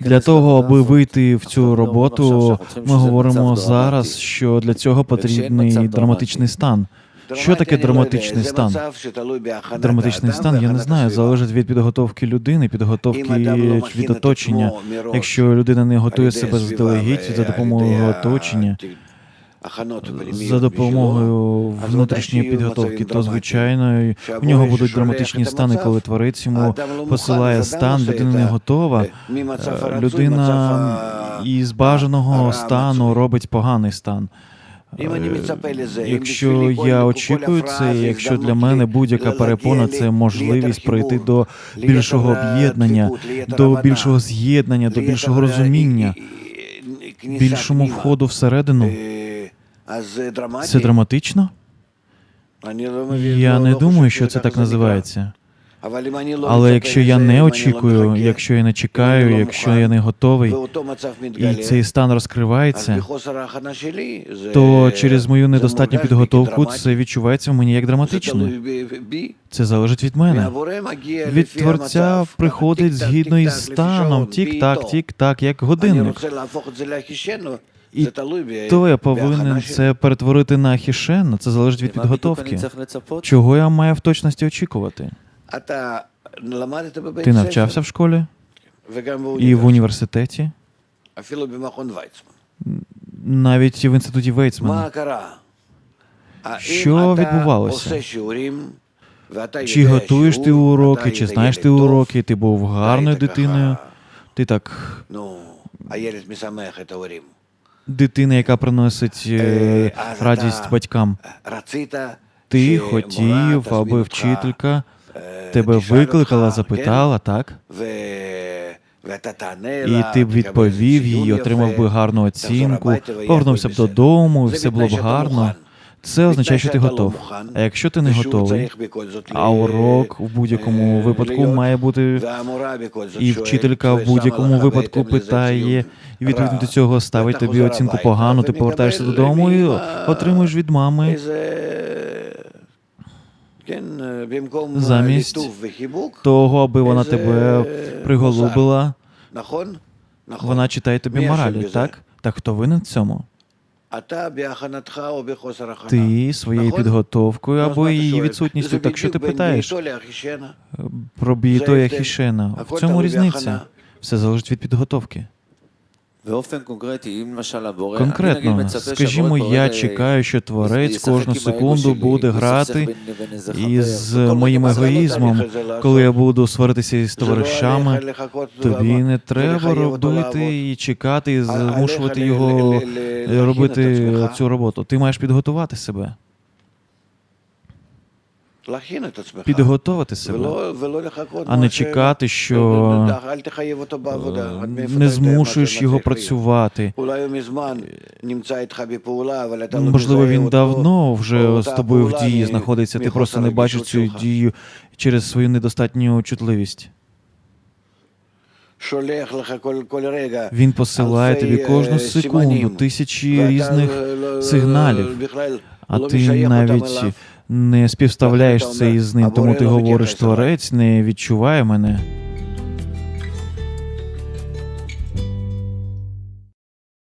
Для того, аби вийти в цю роботу, ми говоримо зараз, що для цього потрібний драматичний стан. Що таке драматичний стан? Драматичний стан, я не знаю, залежить від підготовки людини, підготовки від оточення. Якщо людина не готує себе заздалегідь за допомогою оточення, за допомогою внутрішньої підготовки, то звичайно в нього будуть драматичні стани, коли творець йому посилає стан, людина не готова. Е, Людина із бажаного стану робить поганий стан. Е, Якщо я очікую це, якщо для мене будь-яка перепона це можливість прийти до більшого об'єднання, до більшого з'єднання, до більшого розуміння, більшому входу всередину, це драматично? Я не думаю, що це так називається. Але якщо я не очікую, якщо я не чекаю, якщо я не готовий, і цей стан розкривається, то через мою недостатню підготовку це відчувається в мені як драматично. Це залежить від мене. Від творця приходить згідно із станом, тік-так, тік-так, як годинник. І То я повинен це перетворити на хішен, це залежить від підготовки. Чого я маю в точності очікувати? Ти навчався в школі? І в університеті, навіть в інституті Вейцмана. Що відбувалося? Чи готуєш ти уроки, чи знаєш ти уроки, ти був гарною дитиною, ти так дитина, яка приносить е, радість батькам. Ти хотів, аби вчителька тебе викликала, запитала, так? І ти б відповів їй, отримав би гарну оцінку, повернувся б додому, і все було б гарно. Це означає, що ти готов. А якщо ти не готовий, а урок в будь-якому випадку має бути, і вчителька в будь-якому випадку питає, і відповідно до цього ставить тобі оцінку погану, ти повертаєшся додому і отримуєш від мами замість того, аби вона тебе приголубила, вона читає тобі моралі, так? Так хто винен в цьому? Ти своєю підготовкою або її відсутністю. Так що ти питаєш про бієтоя Хішена? В цьому різниця. Все залежить від підготовки. Конкретно, скажімо, я чекаю, що творець кожну секунду буде грати із моїм егоїзмом, коли я буду сваритися із товаришами. Тобі не треба робити і чекати, і змушувати його робити цю роботу. Ти маєш підготувати себе, підготувати себе, а не чекати, що е, не змушуєш його працювати. Можливо, він давно вже з тобою в дії знаходиться. Ти просто не бачиш цю дію через свою недостатню чутливість. Він посилає тобі кожну секунду тисячі різних сигналів, а ти навіть не співставляєш це із ним, тому ти говориш, творець не відчуває мене.